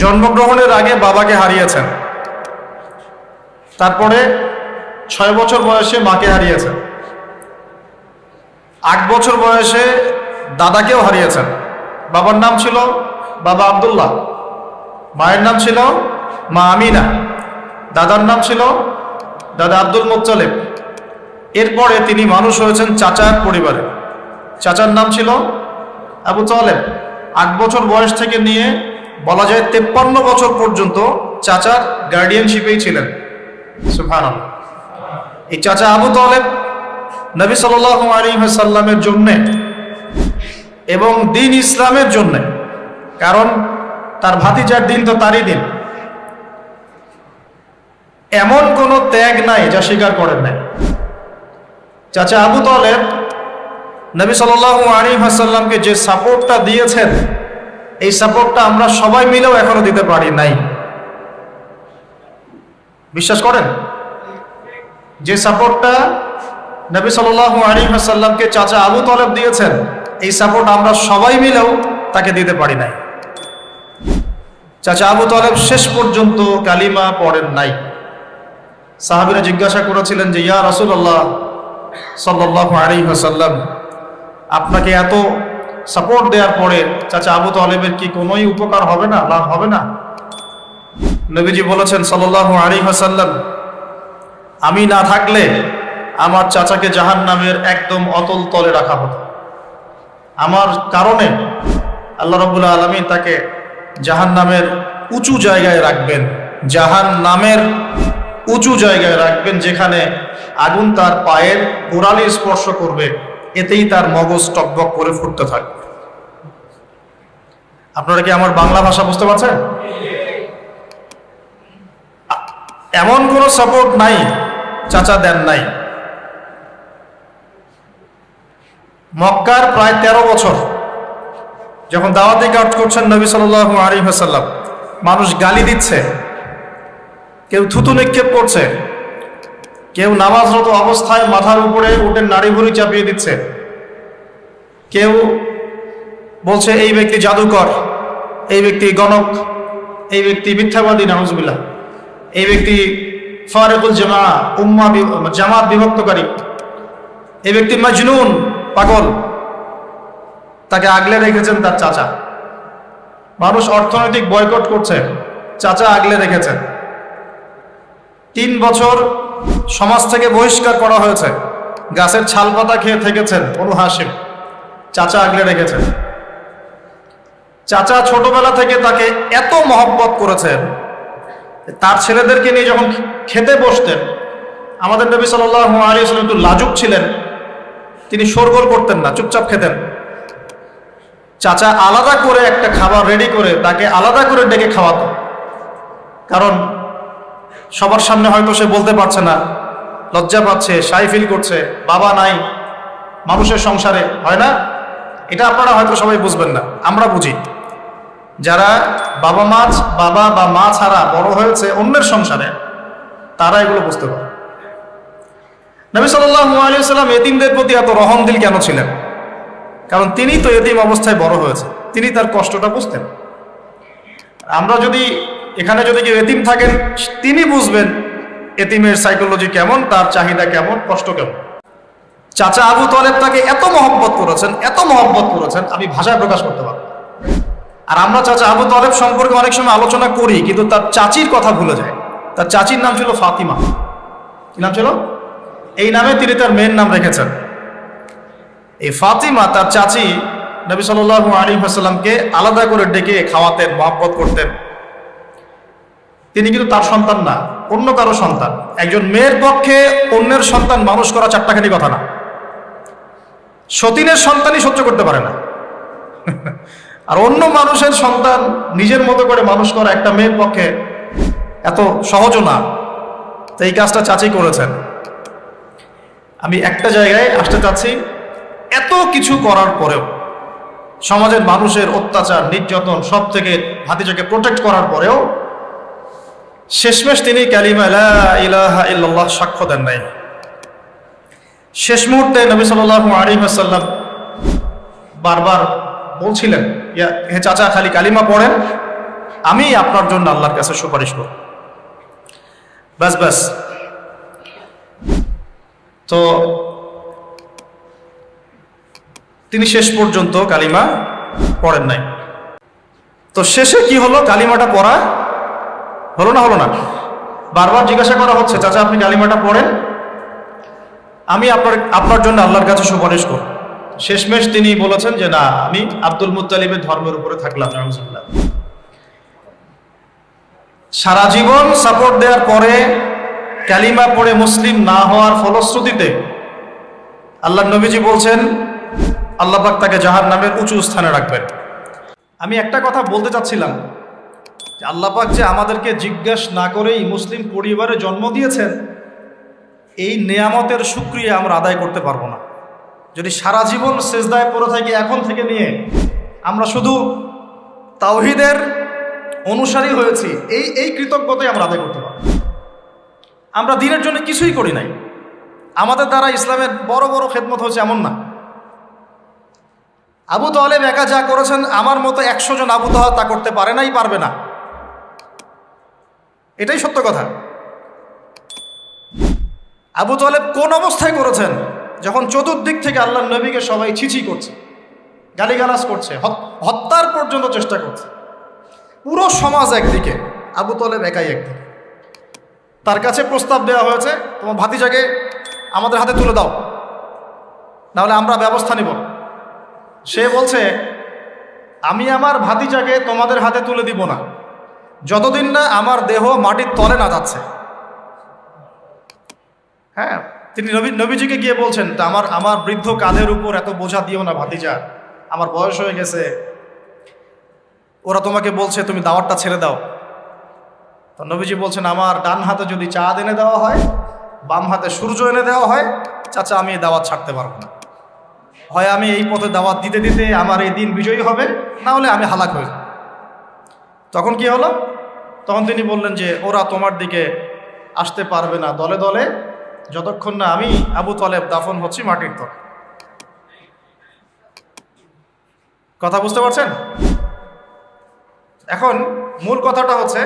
জন্মগ্রহণের আগে বাবাকে হারিয়েছেন। তারপরে ছয় বছর বয়সে মাকে হারিয়েছেন। আট বছর বয়সে দাদাকেও হারিয়েছেন। বাবার নাম ছিল বাবা আব্দুল্লাহ। মায়ের নাম ছিল মা আমিনা। দাদার নাম ছিল দাদা আব্দুল মোত্তালেব। এরপরে তিনি মানুষ হয়েছেন চাচার পরিবারে। চাচার নাম ছিল আবু তালেব। আট বছর বয়স থেকে নিয়ে বলা যায় তেপ্পান্ন বছর পর্যন্ত চাচার গার্ডিয়ানশিপেই ছিলেন। সুফান এই চাচা আবু তালেব নবী সাল আলী সাল্লামের জন্যে এবং দিন ইসলামের জন্যে, কারণ তার ভাতিজার দিন তো তারই দিন। এমন কোনো ত্যাগ নাই যা স্বীকার করেন নাই। চাচা আবু তালেব নবী সাল আলী হাসাল্লামকে যে সাপোর্টটা দিয়েছেন এই সাপোর্টটা আমরা সবাই মিলেও এখনও দিতে পারি নাই। বিশ্বাস করেন? যে সাপোর্টটা নবী সাল আলী হাসাল্লামকে চাচা আবু তলেব দিয়েছেন, এই সাপোর্ট আমরা সবাই মিলেও তাকে দিতে পারি নাই। চাচা আবু তলেব শেষ পর্যন্ত কালিমা পড়েন নাই। সাহাবিরা জিজ্ঞাসা করেছিলেন যে, ইয়া রাসুল্লাহ সাল্লাহ আলী হাসাল্লাম আপনাকে এত সাপোর্ট দেওয়ার পরে চাচা আবু তালেবের কি কোনোই উপকার হবে না, লাভ হবে না? নবীজি বলেছেন সাল্লাহ আলী হাসাল্লাম আমি না থাকলে আমার চাচাকে জাহান নামের একদম অতল তলে রাখা হতো। আমার কারণে আল্লাহ রবুল্লা আলমী তাকে জাহান নামের উঁচু জায়গায় রাখবেন জাহান নামের উঁচু জায়গায় রাখবেন, যেখানে আগুন তার পায়ের গোড়ালি স্পর্শ করবে। এতেই তার মগজ টকবক করে ফুটতে থাকবে আপনারা কি আমার বাংলা ভাষা বুঝতে পারছেন? এমন কোনো সাপোর্ট নাই, চাচা দেন নাই। মক্কার প্রায় ১৩ বছর যখন দাওয়াতি কাজ করছেন নবী সাল আলী হাসাল্লাম মানুষ গালি দিচ্ছে, কেউ থুতু নিক্ষেপ করছে। কেউ নামাজরত অবস্থায় মাথার উপরে উঠে নাড়ি ভুড়ি চাপিয়ে দিচ্ছে। কেউ বলছে, এই ব্যক্তি জাদুকর, এই ব্যক্তি গণক, এই ব্যক্তি মিথ্যাবাদী নাহজুবিল্লাহ এই ব্যক্তি ফারেকুল জামা, উম্মা জামাত বিভক্তকারী, এই ব্যক্তি মজনুন, পাগল। তাকে আগলে রেখেছেন তার চাচা। মানুষ অর্থনৈতিক বয়কট করছে, চাচা আগলে রেখেছেন। তিন বছর সমাজ থেকে বহিষ্কার করা হয়েছে। গাছের ছাল পাতা খেয়ে থেকেছেন অনু হাসিম। চাচা আগলে রেখেছেন। চাচা ছোটবেলা থেকে তাকে এত মহব্বত করেছেন। তার ছেলেদেরকে নিয়ে যখন খেতে বসতেন, আমাদের নবী সাল্লাহ আলী সাল্লাম একটু লাজুক ছিলেন। তিনি শোরগোল করতেন না, চুপচাপ খেতেন। চাচা আলাদা করে একটা খাবার রেডি করে তাকে আলাদা করে ডেকে খাওয়াতো। কারণ সবার সামনে হয়তো সে বলতে পারছে না। লজ্জা পাচ্ছে, সাই ফিল করছে, বাবা নাই, মানুষের সংসারে, হয় না? এটা আপনারা হয়তো সবাই বুঝবেন না, আমরা বুঝি। যারা বাবা মাছ বাবা বা মা ছাড়া বড় হয়েছে অন্যের সংসারে, তারা এগুলো বুঝতে পারে। নবী সাল্লাম এতিমদের প্রতি এত রহম দিল কেন ছিলেন? কারণ তিনি তো এতিম অবস্থায় বড় হয়েছে, তিনি তার কষ্টটা বুঝতেন। আমরা যদি এখানে যদি কেউ এতিম থাকেন, তিনি বুঝবেন এতিমের সাইকোলজি কেমন, তার চাহিদা কেমন, কষ্ট কেমন। চাচা আবু তলেব তাকে এত মহব্বত করেছেন, এত মহব্বত করেছেন, আমি ভাষায় প্রকাশ করতে পারব। আর আমরা চাচা আবু তলেব সম্পর্কে অনেক সময় আলোচনা করি, কিন্তু তার চাচির কথা ভুলে যায়। তার চাচির নাম ছিল ফাতিমা। কি নাম ছিল? এই নামে তিনি তার মেয়ের নাম রেখেছেন। এই ফাতিমা তার চাচি নবী সাল আলী হাসাল্লামকে আলাদা করে ডেকে খাওয়াতেন, মহব্বত করতেন। তিনি কিন্তু তার সন্তান না, অন্য কারও সন্তান। একজন মেয়ের পক্ষে অন্যের সন্তান মানুষ করা চারটাখানি কথা না। সতীনের সন্তানই সহ্য করতে পারে না। আর অন্য মানুষের সন্তান নিজের মতো করে মানুষ করা একটা মেয়ের পক্ষে এত সহজও না। তো এই কাজটা চাচি করেছেন। আমি একটা জায়গায় আসতে চাচ্ছি, এত কিছু করার পরেও সমাজের মানুষের অত্যাচার, নির্যাতন সব থেকে ভাতিজাকে প্রোটেক্ট করার পরেও শেষমেশ তিনি কালিমা লা ইলাহা সাক্ষ্য দেন নাই। শেষ মুহূর্তে নবী আলাইহি ওয়াসাল্লাম বারবার বলছিলেন হে চাচা, খালি কালিমা পড়েন, আমি আপনার জন্য আল্লাহর কাছে সুপারিশ করব। ব্যাস ব্যাস। তো তিনি শেষ পর্যন্ত কালিমা পড়েন নাই। তো শেষে কি হলো? কালিমাটা পড়া হলো না হলো না। বারবার জিজ্ঞাসা করা হচ্ছে, চাচা, আপনি কালিমাটা পড়েন? আমি আপনার আপনার জন্য আল্লাহর কাছে সুপারিশ করব। শেষমেশ তিনি বলেছেন যে, না, আমি আব্দুল মুত্তালিবের ধর্মের উপরে থাকলাম, নাউজুবিল্লাহ। সারা জীবন সাপোর্ট দেওয়ার পরে কালিমা পড়ে মুসলিম না হওয়ার ফলশ্রুতিতে আল্লাহ নবীজি বলছেন, আল্লাহ তাকে জাহার নামের উঁচু স্থানে রাখবেন। আমি একটা কথা বলতে চাচ্ছিলাম যে আল্লাহ পাক যে আমাদেরকে জিজ্ঞেস না করেই মুসলিম পরিবারে জন্ম দিয়েছেন, এই নেয়ামতের সুক্রিয়া আমরা আদায় করতে পারব না। যদি সারা জীবন সেজদায় পড়ে থাকি এখন থেকে নিয়ে, আমরা শুধু তাওহিদের অনুসারী হয়েছি, এই এই কৃতজ্ঞতাই আমরা আদায় করতে পারব আমরা দিনের জন্য কিছুই করি নাই। আমাদের দ্বারা ইসলামের বড় বড় খেদমত হয়েছে এমন না। আবু তালেব একা যা করেছেন, আমার মতো একশো জন আবু তাহা তা করতে পারে নাই, পারবে না। এটাই সত্য কথা। আবু তালেব কোন অবস্থায় করেছেন? যখন চতুর্দিক থেকে আল্লাহ নবীকে সবাই ছিছি করছে, গালিগালাজ করছে হত্যার পর্যন্ত চেষ্টা করছে। পুরো সমাজ একদিকে, আবু তালেব একাই একদিকে। তার কাছে প্রস্তাব দেওয়া হয়েছে, তোমার ভাতিজাকে আমাদের হাতে তুলে দাও, নাহলে আমরা ব্যবস্থা নিব। সে বলছে, আমি আমার ভাতিজাকে তোমাদের হাতে তুলে দিব না। যতদিন না আমার দেহ মাটির তলে না যাচ্ছে। হ্যাঁ তিনি নবী, নবীজিকে গিয়ে বলছেন, তা আমার আমার বৃদ্ধ কাঁধের উপর এত বোঝা দিও না ভাতিজা, আমার বয়স হয়ে গেছে। ওরা তোমাকে বলছে, তুমি দাওয়াতটা ছেড়ে দাও। তো নবীজি বলছেন, আমার ডান হাতে যদি চাঁদ এনে দেওয়া হয়, বাম হাতে সূর্য এনে দেওয়া হয়, চাচা, আমি এই দাওয়াত ছাড়তে পারব না। হয় আমি এই পথে দাওয়াত দিতে দিতে আমার এই দিন বিজয়ী হবে, না হলে আমি হালাক হয়ে যাব। তখন কি হলো? তখন তিনি বললেন যে, ওরা তোমার দিকে আসতে পারবে না। দলে দলে যতক্ষণ না আমি আবু তলেব দাফন হচ্ছি মাটির তলে। কথা বুঝতে পারছেন? এখন মূল কথাটা হচ্ছে,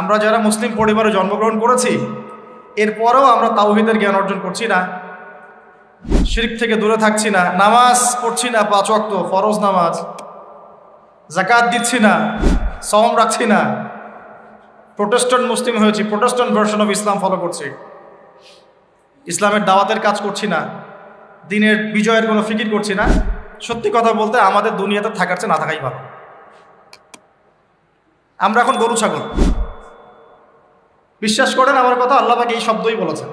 আমরা যারা মুসলিম পরিবারে জন্মগ্রহণ করেছি, এরপরেও আমরা তাওহিদের জ্ঞান অর্জন করছি না, শিরিক থেকে দূরে থাকছি না, নামাজ পড়ছি না পাঁচ ওয়াক্ত, ফরজ নামাজ জাকাত দিচ্ছি না সম রাখছি না প্রোটেস্ট্যান্ট মুসলিম হয়েছি, Protestant version of Islam follow করছি। ইসলামের দাওয়াতের কাজ করছি না, দিনের বিজয়ের কোনো ফিকির করছি না। সত্যি কথা বলতে আমাদের দুনিয়াতে থাকার চেয়ে না থাকাই ভালো। আমরা এখন গরু, ছাগল। বিশ্বাস করেন আমার কথা, আল্লাহ পাক এই শব্দই বলেছেন।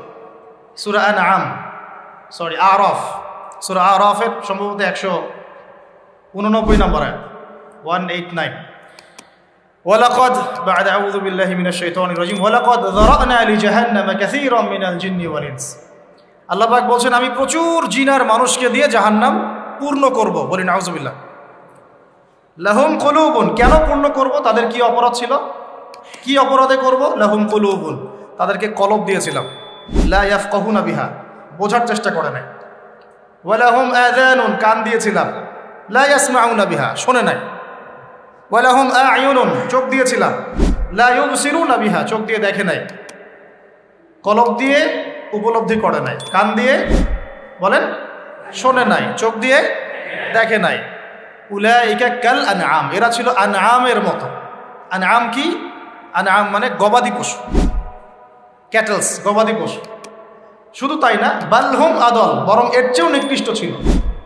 সুরা আম সরি আরফ। সুরা আরফের সম্ভবত একশো উননব্বই নম্বর ওয়ান এইট নাইন ولقد بعد أعوذ بالله من الشيطان الرجيم ولقد ذرأنا لجهنم كثيرا من الجن والإنس আল্লাহ পাক বলছেন আমি প্রচুর জিনার মানুষকে দিয়ে জাহান্নাম পূর্ণ করব বলি নাউজুবিল্লাহ লাহুম কলুবুন কেন পূর্ণ করব তাদের কি অপরাধ ছিল কি অপরাধে করব লাহুম কলুবুন তাদেরকে কলব দিয়েছিলাম লা ইয়াফকাহুনা বিহা বোঝার চেষ্টা করে নাই ওয়ালাহুম আযানুন কান দিয়েছিলাম লা ইয়াসমাউনা বিহা শোনে নাই ওয়ালাহুম আয়ুনুন, চোখ দিয়েছিলাম। লা ইউবসিরুনা বিহা, চোখ দিয়ে দেখে নাই। কলব দিয়ে উপলব্ধি করে নাই। কান দিয়ে বলেন, শোনে নাই। চোখ দিয়ে দেখে নাই। উলাইকা কাল আনআম, এরা ছিল আনআমের মতো। আনআম কি? আন আম মানে গবাদি পশু। ক্যাটেলস, গবাদি পশু। শুধু তাই না বালহুম আদল, বরং এর চেয়েও নিকৃষ্ট ছিল।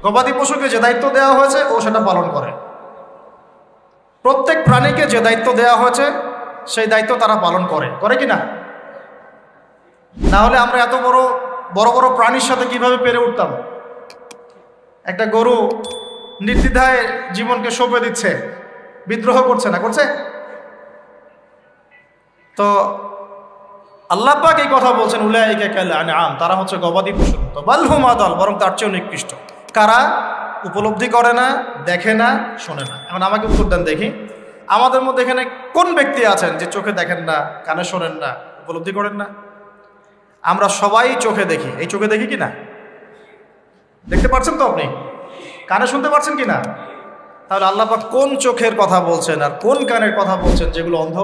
গবাদি পশুকে যে দায়িত্ব দেওয়া হয়েছে, ও সেটা পালন করে। প্রত্যেক প্রাণীকে যে দায়িত্ব দেওয়া হয়েছে, সেই দায়িত্ব তারা পালন করে। করে কি না না হলে আমরা এত বড় বড় বড় প্রাণীর সাথে কীভাবে পেরে উঠতাম? একটা গরু নির্দ্বিধায় জীবনকে সঁপে দিচ্ছে, বিদ্রোহ করছে না, করছে? তো আল্লাহ এই কথা বলছেন, উলাইকা কাল আনআম, তারা হচ্ছে গবাদি পশুর মতো বালহুম বরং তার চেয়েও নিকৃষ্ট। কারা? উপলব্ধি করে না, দেখে না, শোনে না। এখন আমাকে উত্তর দেন, দেখি। আমাদের মধ্যে এখানে কোন ব্যক্তি আছেন যে চোখে দেখেন না, কানে শোনেন না, উপলব্ধি করেন না? আমরা সবাই চোখে দেখি। এই চোখে দেখি কি না? দেখতে পাচ্ছেন তো আপনি? কানে শুনতে পাচ্ছেন কি না? তাহলে আল্লাহ পাক কোন চোখের কথা বলছেন আর কোন কানের কথা বলছেন যেগুলো অন্ধ?